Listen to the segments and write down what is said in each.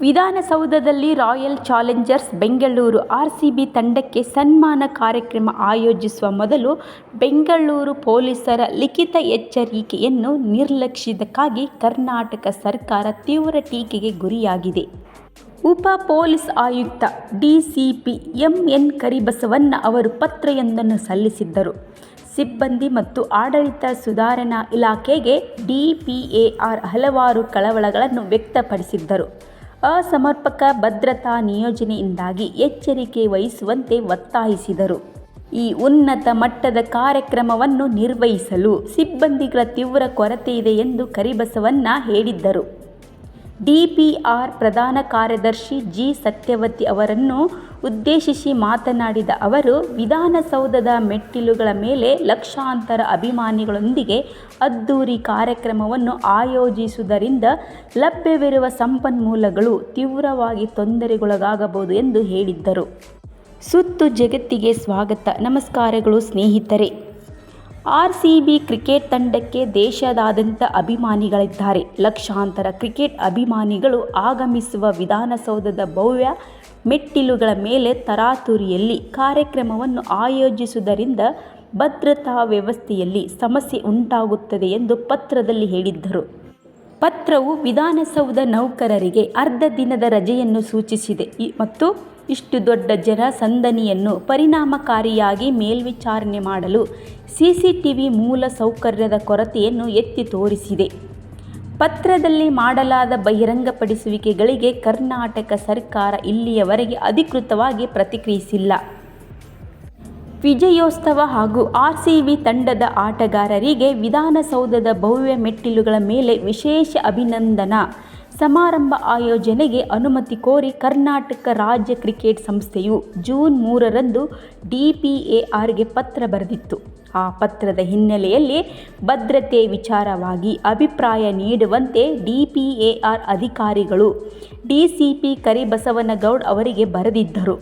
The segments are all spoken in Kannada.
ವಿಧಾನಸೌಧದಲ್ಲಿ ರಾಯಲ್ ಚಾಲೆಂಜರ್ಸ್ ಬೆಂಗಳೂರು ಆರ್ಸಿಬಿ ತಂಡಕ್ಕೆ ಸನ್ಮಾನ ಕಾರ್ಯಕ್ರಮ ಆಯೋಜಿಸುವ ಮೊದಲು ಬೆಂಗಳೂರು ಪೊಲೀಸರ ಲಿಖಿತ ಎಚ್ಚರಿಕೆಯನ್ನು ನಿರ್ಲಕ್ಷಿಸಿದ್ದಕ್ಕಾಗಿ ಕರ್ನಾಟಕ ಸರ್ಕಾರ ತೀವ್ರ ಟೀಕೆಗೆ ಗುರಿಯಾಗಿದೆ. ಉಪ ಪೊಲೀಸ್ ಆಯುಕ್ತ ಡಿಸಿಪಿ ಎಂ. ಎನ್. ಕರಿಬಸವಣ್ಣ ಅವರು ಪತ್ರೆಯೊಂದನ್ನು ಸಲ್ಲಿಸಿದ್ದರು. ಸಿಬ್ಬಂದಿ ಮತ್ತು ಆಡಳಿತ ಸುಧಾರಣಾ ಇಲಾಖೆಗೆ ಡಿಪಿಎಆರ್ ಹಲವಾರು ಕಳವಳಗಳನ್ನು ವ್ಯಕ್ತಪಡಿಸಿದ್ದರು. ಅಸಮರ್ಪಕ ಭದ್ರತಾ ನಿಯೋಜನೆಯಿಂದಾಗಿ ಎಚ್ಚರಿಕೆ ವಹಿಸುವಂತೆ ಒತ್ತಾಯಿಸಿದರು. ಈ ಉನ್ನತ ಮಟ್ಟದ ಕಾರ್ಯಕ್ರಮವನ್ನು ನಿರ್ವಹಿಸಲು ಸಿಬ್ಬಂದಿಗಳ ತೀವ್ರ ಕೊರತೆಯಿದೆ ಎಂದು ಕರಿಬಸವಣ್ಣ ಹೇಳಿದರು. ಡಿಪಿಆರ್ ಪ್ರಧಾನ ಕಾರ್ಯದರ್ಶಿ ಜಿ. ಸತ್ಯವತಿ ಅವರನ್ನು ಉದ್ದೇಶಿಸಿ ಮಾತನಾಡಿದ ಅವರು, ವಿಧಾನಸೌಧದ ಮೆಟ್ಟಿಲುಗಳ ಮೇಲೆ ಲಕ್ಷಾಂತರ ಅಭಿಮಾನಿಗಳೊಂದಿಗೆ ಅದ್ದೂರಿ ಕಾರ್ಯಕ್ರಮವನ್ನು ಆಯೋಜಿಸುವುದರಿಂದ ಲಭ್ಯವಿರುವ ಸಂಪನ್ಮೂಲಗಳು ತೀವ್ರವಾಗಿ ತೊಂದರೆಗೊಳಗಾಗಬಹುದು ಎಂದು ಹೇಳಿದ್ದರು ಸುತ್ತು ಜಗತ್ತಿಗೆ ಸ್ವಾಗತ ನಮಸ್ಕಾರಗಳು ಸ್ನೇಹಿತರೆ. ಆರ್ಸಿಬಿ ಕ್ರಿಕೆಟ್ ತಂಡಕ್ಕೆ ದೇಶದಾದ್ಯಂತ ಅಭಿಮಾನಿಗಳಿದ್ದಾರೆ. ಲಕ್ಷಾಂತರ ಕ್ರಿಕೆಟ್ ಅಭಿಮಾನಿಗಳು ಆಗಮಿಸುವ ವಿಧಾನಸೌಧದ ಭವ್ಯ ಮೆಟ್ಟಿಲುಗಳ ಮೇಲೆ ತರಾತುರಿಯಲ್ಲಿ ಕಾರ್ಯಕ್ರಮವನ್ನು ಆಯೋಜಿಸುವುದರಿಂದ ಭದ್ರತಾ ವ್ಯವಸ್ಥೆಯಲ್ಲಿ ಸಮಸ್ಯೆ ಉಂಟಾಗುತ್ತದೆ ಎಂದು ಪತ್ರದಲ್ಲಿ ಹೇಳಿದ್ದರು. ಪತ್ರವು ವಿಧಾನಸೌಧ ನೌಕರರಿಗೆ ಅರ್ಧ ದಿನದ ರಜೆಯನ್ನು ಸೂಚಿಸಿದೆ ಮತ್ತು ಇಷ್ಟು ದೊಡ್ಡ ಜನಸಂದಣಿಯನ್ನು ಪರಿಣಾಮಕಾರಿಯಾಗಿ ಮೇಲ್ವಿಚಾರಣೆ ಮಾಡಲು ಸಿಸಿಟಿವಿ ಮೂಲಸೌಕರ್ಯದ ಕೊರತೆಯನ್ನು ಎತ್ತಿ ತೋರಿಸಿದೆ. ಪತ್ರದಲ್ಲಿ ಮಾಡಲಾದ ಬಹಿರಂಗಪಡಿಸುವಿಕೆಗಳಿಗೆ ಕರ್ನಾಟಕ ಸರ್ಕಾರ ಇಲ್ಲಿಯವರೆಗೆ ಅಧಿಕೃತವಾಗಿ ಪ್ರತಿಕ್ರಿಯಿಸಿಲ್ಲ. ವಿಜಯೋತ್ಸವ ಹಾಗೂ ಆರ್ಸಿಬಿ ತಂಡದ ಆಟಗಾರರಿಗೆ ವಿಧಾನಸೌಧದ ಭವ್ಯ ಮೆಟ್ಟಿಲುಗಳ ಮೇಲೆ ವಿಶೇಷ ಅಭಿನಂದನಾ ಸಮಾರಂಭ ಆಯೋಜನೆಗೆ ಅನುಮತಿ ಕೋರಿ ಕರ್ನಾಟಕ ರಾಜ್ಯ ಕ್ರಿಕೆಟ್ ಸಂಸ್ಥೆಯು ಜೂನ್ ಮೂರರಂದು ಡಿಪಿಎಆರ್ಗೆ ಪತ್ರ ಬರೆದಿತ್ತು. ಆ ಪತ್ರದ ಹಿನ್ನೆಲೆಯಲ್ಲಿ ಭದ್ರತೆ ವಿಚಾರವಾಗಿ ಅಭಿಪ್ರಾಯ ನೀಡುವಂತೆ ಡಿಪಿಎಆರ್ ಅಧಿಕಾರಿಗಳು ಡಿಸಿಪಿ ಕರಿಬಸವನಗೌಡ್ ಅವರಿಗೆ ಬರೆದಿದ್ದರು.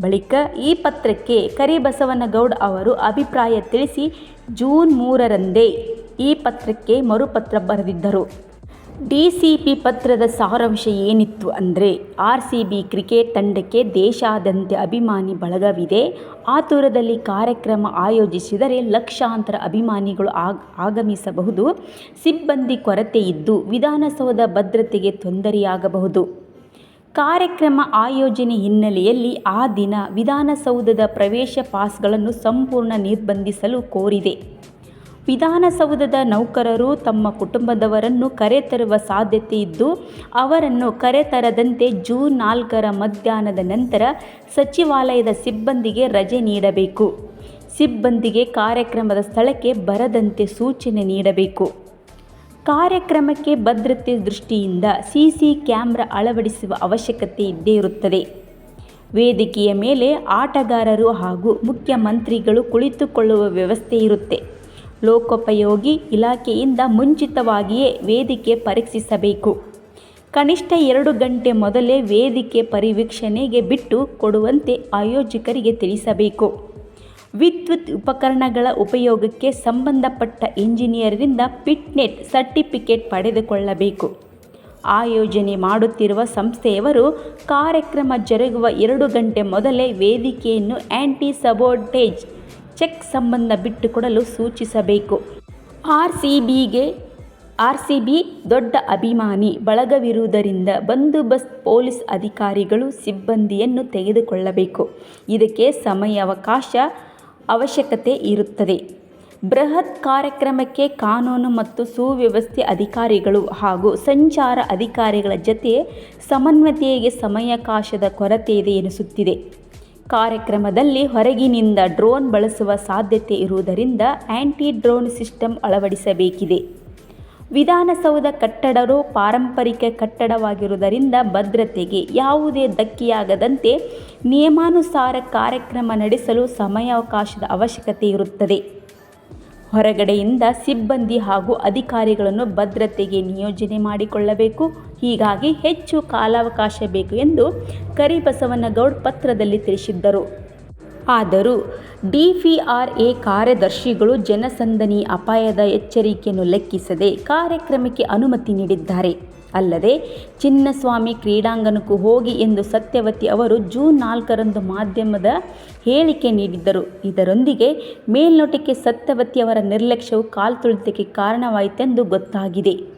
ಬಳಿಕ ಈ ಪತ್ರಕ್ಕೆ ಕರಿಬಸವನಗೌಡ್ ಅವರು ಅಭಿಪ್ರಾಯ ತಿಳಿಸಿ ಜೂನ್ ಮೂರರಂದೇ ಈ ಪತ್ರಕ್ಕೆ ಮರುಪತ್ರ ಬರೆದಿದ್ದರು. ಡಿಸಿಪಿ ಪತ್ರದ ಸಾರಾಂಶ ಏನಿತ್ತು ಅಂದರೆ ಆರ್ ಸಿ ಬಿ ಕ್ರಿಕೆಟ್ ತಂಡಕ್ಕೆ ದೇಶಾದ್ಯಂತ ಅಭಿಮಾನಿ ಬಳಗವಿದೆ. ಆತುರದಲ್ಲಿ ಕಾರ್ಯಕ್ರಮ ಆಯೋಜಿಸಿದರೆ ಲಕ್ಷಾಂತರ ಅಭಿಮಾನಿಗಳು ಆಗಮಿಸಬಹುದು. ಸಿಬ್ಬಂದಿ ಕೊರತೆಯಿದ್ದು ವಿಧಾನಸೌಧ ಭದ್ರತೆಗೆ ತೊಂದರೆಯಾಗಬಹುದು. ಕಾರ್ಯಕ್ರಮ ಆಯೋಜನೆ ಹಿನ್ನೆಲೆಯಲ್ಲಿ ಆ ದಿನ ವಿಧಾನಸೌಧದ ಪ್ರವೇಶ ಪಾಸ್ಗಳನ್ನು ಸಂಪೂರ್ಣ ನಿರ್ಬಂಧಿಸಲು ಕೋರಿದೆ. ವಿಧಾನಸೌಧದ ನೌಕರರು ತಮ್ಮ ಕುಟುಂಬದವರನ್ನು ಕರೆತರುವ ಸಾಧ್ಯತೆ ಇದ್ದು, ಅವರನ್ನು ಕರೆತರದಂತೆ ಜೂನ್ ನಾಲ್ಕರ ಮಧ್ಯಾಹ್ನದ ನಂತರ ಸಚಿವಾಲಯದ ಸಿಬ್ಬಂದಿಗೆ ರಜೆ ನೀಡಬೇಕು. ಸಿಬ್ಬಂದಿಗೆ ಕಾರ್ಯಕ್ರಮದ ಸ್ಥಳಕ್ಕೆ ಬರದಂತೆ ಸೂಚನೆ ನೀಡಬೇಕು. ಕಾರ್ಯಕ್ರಮಕ್ಕೆ ಭದ್ರತೆ ದೃಷ್ಟಿಯಿಂದ ಸಿಸಿ ಕ್ಯಾಮ್ರಾ ಅಳವಡಿಸುವ ಅವಶ್ಯಕತೆ ಇದ್ದೇ ಇರುತ್ತದೆ. ವೇದಿಕೆಯ ಮೇಲೆ ಆಟಗಾರರು ಹಾಗೂ ಮುಖ್ಯಮಂತ್ರಿಗಳು ಕುಳಿತುಕೊಳ್ಳುವ ವ್ಯವಸ್ಥೆ ಇರುತ್ತೆ. ಲೋಕೋಪಯೋಗಿ ಇಲಾಖೆಯಿಂದ ಮುಂಚಿತವಾಗಿಯೇ ವೇದಿಕೆ ಪರೀಕ್ಷಿಸಬೇಕು. ಕನಿಷ್ಠ ಎರಡು ಗಂಟೆ ಮೊದಲೇ ವೇದಿಕೆ ಪರಿವೀಕ್ಷಣೆಗೆ ಬಿಟ್ಟು ಕೊಡುವಂತೆ ಆಯೋಜಕರಿಗೆ ತಿಳಿಸಬೇಕು. ವಿದ್ಯುತ್ ಉಪಕರಣಗಳ ಉಪಯೋಗಕ್ಕೆ ಸಂಬಂಧಪಟ್ಟ ಇಂಜಿನಿಯರಿಂದ ಪಿಟ್ನೆಟ್ ಸರ್ಟಿಫಿಕೇಟ್ ಪಡೆದುಕೊಳ್ಳಬೇಕು. ಆಯೋಜನೆ ಮಾಡುತ್ತಿರುವ ಸಂಸ್ಥೆಯವರು ಕಾರ್ಯಕ್ರಮ ಜರುಗುವ ಎರಡು ಗಂಟೆ ಮೊದಲೇ ವೇದಿಕೆಯನ್ನು ಆ್ಯಂಟಿ ಸಬೋಟೇಜ್ ಚೆಕ್ ಸಂಬಂಧ ಬಿಟ್ಟುಕೊಡಲು ಸೂಚಿಸಬೇಕು. ಆರ್ ಸಿ ಬಿಗೆ ಆರ್ ಸಿ ಬಿ ದೊಡ್ಡ ಅಭಿಮಾನಿ ಬಳಗವಿರುವುದರಿಂದ ಬಂದೋಬಸ್ತ್ ಪೊಲೀಸ್ ಅಧಿಕಾರಿಗಳು, ಸಿಬ್ಬಂದಿಯನ್ನು ತೆಗೆದುಕೊಳ್ಳಬೇಕು. ಇದಕ್ಕೆ ಸಮಯಾವಕಾಶ ಅವಶ್ಯಕತೆ ಇರುತ್ತದೆ. ಬೃಹತ್ ಕಾರ್ಯಕ್ರಮಕ್ಕೆ ಕಾನೂನು ಮತ್ತು ಸುವ್ಯವಸ್ಥೆ ಅಧಿಕಾರಿಗಳು ಹಾಗೂ ಸಂಚಾರ ಅಧಿಕಾರಿಗಳ ಜತೆ ಸಮನ್ವಯತೆಗೆ ಸಮಯಾವಕಾಶದ ಇದೆ ಎನಿಸುತ್ತಿದೆ. ಕಾರ್ಯಕ್ರಮದಲ್ಲಿ ಹೊರಗಿನಿಂದ ಡ್ರೋನ್ ಬಳಸುವ ಸಾಧ್ಯತೆ ಇರುವುದರಿಂದ ಆ್ಯಂಟಿ ಡ್ರೋನ್ ಸಿಸ್ಟಮ್ ಅಳವಡಿಸಬೇಕಿದೆ. ವಿಧಾನಸೌಧ ಕಟ್ಟಡರು ಪಾರಂಪರಿಕ ಕಟ್ಟಡವಾಗಿರುವುದರಿಂದ ಭದ್ರತೆಗೆ ಯಾವುದೇ ಧಕ್ಕೆಯಾಗದಂತೆ ನಿಯಮಾನುಸಾರ ಕಾರ್ಯಕ್ರಮ ನಡೆಸಲು ಸಮಯಾವಕಾಶದ ಅವಶ್ಯಕತೆ ಇರುತ್ತದೆ. ಹೊರಗಡೆಯಿಂದ ಸಿಬ್ಬಂದಿ ಹಾಗೂ ಅಧಿಕಾರಿಗಳನ್ನು ಭದ್ರತೆಗೆ ನಿಯೋಜನೆ ಮಾಡಿಕೊಳ್ಳಬೇಕು. ಹೀಗಾಗಿ ಹೆಚ್ಚು ಕಾಲಾವಕಾಶ ಬೇಕು ಎಂದು ಕರಿಬಸವನಗೌಡ್ ಪತ್ರದಲ್ಲಿ ತಿಳಿಸಿದ್ದರು. ಆದರೂ ಡಿಪಿಆರ್ಎ ಕಾರ್ಯದರ್ಶಿಗಳು ಜನಸಂದಣಿ ಅಪಾಯದ ಎಚ್ಚರಿಕೆಯನ್ನು ಲೆಕ್ಕಿಸದೆ ಕಾರ್ಯಕ್ರಮಕ್ಕೆ ಅನುಮತಿ ನೀಡಿದ್ದಾರೆ. ಅಲ್ಲದೆ, ಚಿನ್ನಸ್ವಾಮಿ ಕ್ರೀಡಾಂಗಣಕ್ಕೂ ಹೋಗಿ ಎಂದು ಸತ್ಯವತಿ ಅವರು ಜೂನ್ ನಾಲ್ಕರಂದು ಮಾಧ್ಯಮದ ಹೇಳಿಕೆ ನೀಡಿದ್ದರು ಇದರೊಂದಿಗೆ ಮೇಲ್ನೋಟಕ್ಕೆ ಸತ್ಯವತಿ ಅವರ ನಿರ್ಲಕ್ಷ್ಯವು ಕಾಲ್ತುಳಿತಕ್ಕೆ ಕಾರಣವಾಯಿತೆಂದು ಗೊತ್ತಾಗಿದೆ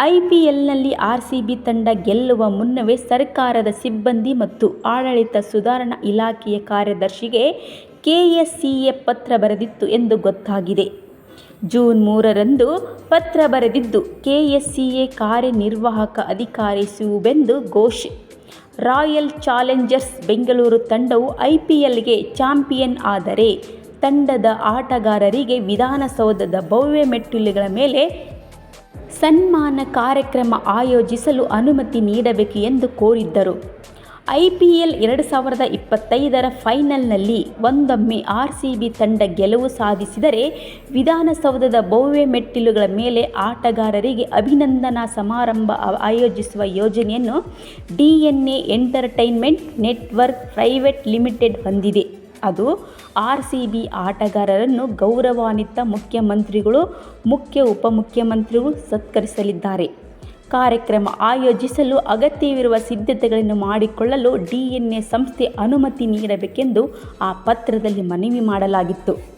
ಐಪಿಎಲ್ನಲ್ಲಿ ಆರ್ಸಿಬಿ ತಂಡ ಗೆಲ್ಲುವ ಮುನ್ನವೇ ಸರ್ಕಾರದ ಸಿಬ್ಬಂದಿ ಮತ್ತು ಆಡಳಿತ ಸುಧಾರಣಾ ಇಲಾಖೆಯ ಕಾರ್ಯದರ್ಶಿಗೆ ಕೆಎಸ್ಸಿಎ ಪತ್ರ ಬರೆದಿತ್ತು ಎಂದು ಗೊತ್ತಾಗಿದೆ. ಜೂನ್ ಮೂರರಂದು ಪತ್ರ ಬರೆದಿದ್ದು ಕೆಎಸ್ಸಿಎ ಕಾರ್ಯನಿರ್ವಾಹಕ ಅಧಿಕಾರಿ ಸುಬೆಂದು ಘೋಷ್, ರಾಯಲ್ ಚಾಲೆಂಜರ್ಸ್ ಬೆಂಗಳೂರು ತಂಡವು ಐಪಿಎಲ್ಗೆ ಚಾಂಪಿಯನ್ ಆದರೆ ತಂಡದ ಆಟಗಾರರಿಗೆ ವಿಧಾನಸೌಧದ ಭವ್ಯ ಮೆಟ್ಟಿಲುಗಳ ಮೇಲೆ ಸನ್ಮಾನ ಕಾರ್ಯಕ್ರಮ ಆಯೋಜಿಸಲು ಅನುಮತಿ ನೀಡಬೇಕು ಎಂದು ಕೋರಿದ್ದರು. ಐಪಿಎಲ್ ಎರಡು ಸಾವಿರದ ಇಪ್ಪತ್ತೈದರ ಫೈನಲ್ನಲ್ಲಿ ಒಂದೊಮ್ಮೆ ಆರ್ ಸಿ ಬಿ ತಂಡ ಗೆಲುವು ಸಾಧಿಸಿದರೆ ವಿಧಾನಸೌಧದ ಭವ್ಯ ಮೆಟ್ಟಿಲುಗಳ ಮೇಲೆ ಆಟಗಾರರಿಗೆ ಅಭಿನಂದನಾ ಸಮಾರಂಭ ಆಯೋಜಿಸುವ ಯೋಜನೆಯನ್ನು D N A entertainment network private limited ಹೊಂದಿದೆ. ಅದು ಆರ್ ಸಿ ಬಿ ಆಟಗಾರರನ್ನು ಗೌರವಾನ್ವಿತ ಮುಖ್ಯಮಂತ್ರಿಗಳು, ಮುಖ್ಯ ಉಪಮುಖ್ಯಮಂತ್ರಿಗಳು ಸತ್ಕರಿಸಲಿದ್ದಾರೆ. ಕಾರ್ಯಕ್ರಮ ಆಯೋಜಿಸಲು ಅಗತ್ಯವಿರುವ ಸಿದ್ಧತೆಗಳನ್ನು ಮಾಡಿಕೊಳ್ಳಲು ಡಿಎನ್ಎ ಸಂಸ್ಥೆ ಅನುಮತಿ ನೀಡಬೇಕೆಂದು ಆ ಪತ್ರದಲ್ಲಿ ಮನವಿ ಮಾಡಲಾಗಿತ್ತು.